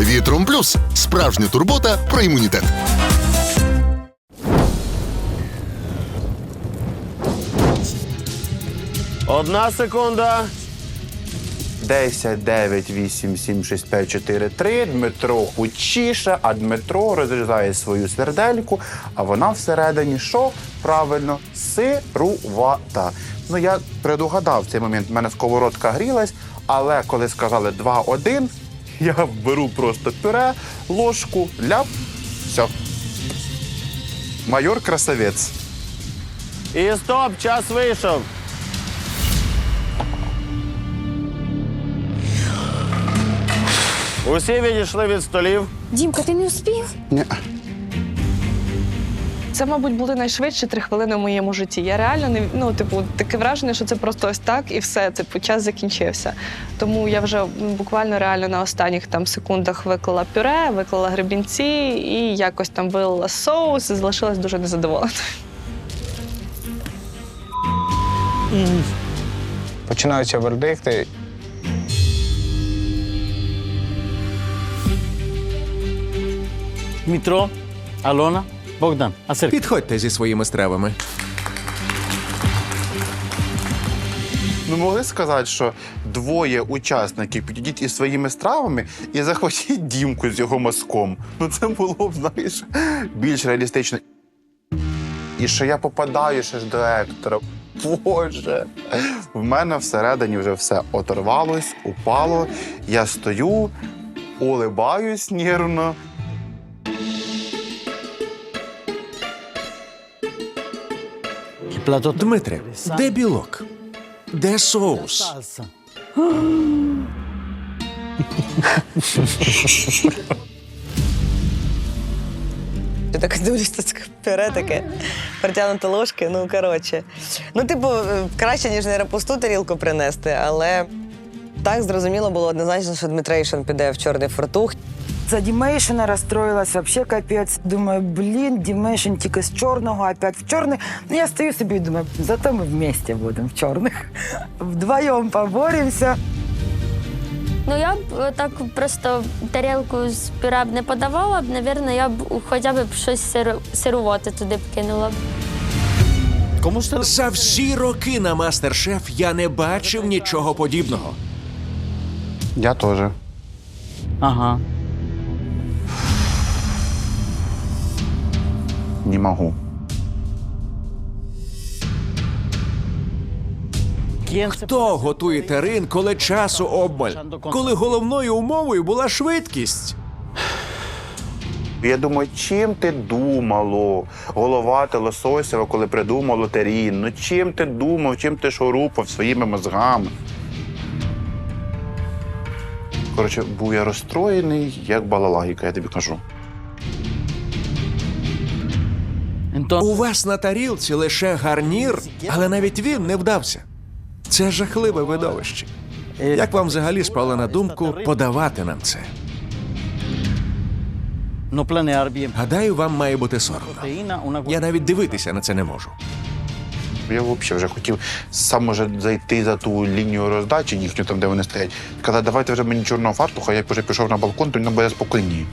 Вітром плюс справжня турбота про імунітет. Одна секунда. 10, 9, 8, 7, 6, 5, 4, 3. Дмитро худшіше, а Дмитро розрізає свою свердельку, а вона всередині що? Правильно, сирувата. Ну, я предугадав цей момент. У мене сковородка грілась, але коли сказали 2-1, я беру просто пюре, ложку, ляп, все. Майор красавець. І стоп, час вийшов. Усі відійшли від столів. Дімка, ти не успів? Ні. Це, мабуть, були найшвидші три хвилини в моєму житті. Я реально не ну, типу, таке враження, що це просто ось так і все. Типу, час закінчився. Тому я вже ну, буквально реально на останніх там секундах виклала пюре, виклала гребінці і якось там вилила соус і залишилась дуже незадоволена. Починаються вердикти. Дмитро, Алона, Богдан. А Сергій? Підходьте зі своїми стравами. Ну, могли сказати, що двоє учасників підійдіть із своїми стравами і захватіть дімку з його мазком. Ну це було б, знаєш, більш реалістично. І що я попадаю ще ж до Ектора. Боже, в мене всередині вже все оторвалось, упало. Я стою, улибаюсь нервно. Дмитре, де білок? Де соус? Я так дивлюсь, це пюре таке, притягнуто ложки, ну коротше. Ну, типу, е, краще, ніж не репусту тарілку принести, але так зрозуміло було однозначно, що Дмитрейшин піде в чорний фартух. За Дімейшена розстроїлась вообще капець. Думаю, блін, Дімейшн тільки з чорного, опять в чорний. Ну, я стою собі і думаю, зато ми вместе будемо в чорних. Вдвоєм поборемося. Ну я б е, так просто тарілку з пюре б не подавала б, навірно, я б хоча б щось сирувати туди б кинула б. Кому ж За всі роки на мастер-шеф я не бачив нічого подібного. Я теж. Ага. Не можу. Хто готує терин, коли часу обмаль? Коли головною умовою була швидкість? Я думаю, чим ти думало, голова ти Лососєва, коли придумав лотерін? Ну чим ти думав, чим ти шурупав своїми мозгами? Коротше, був я розстроєний, як балалайка, я тобі кажу. У вас на тарілці лише гарнір, але навіть він не вдався. Це жахливе видовище. Як вам взагалі спало на думку подавати нам це? No planear bien. Гадаю, вам має бути соромно. Proteína, una Я навіть дивитися на це не можу. Я взагалі вже хотів сам може зайти за ту лінію роздачі їхню, там де вони стоять. Казати, давайте вже мені чорного фартуха, я вже пішов на балкон, то він буде спокійніше.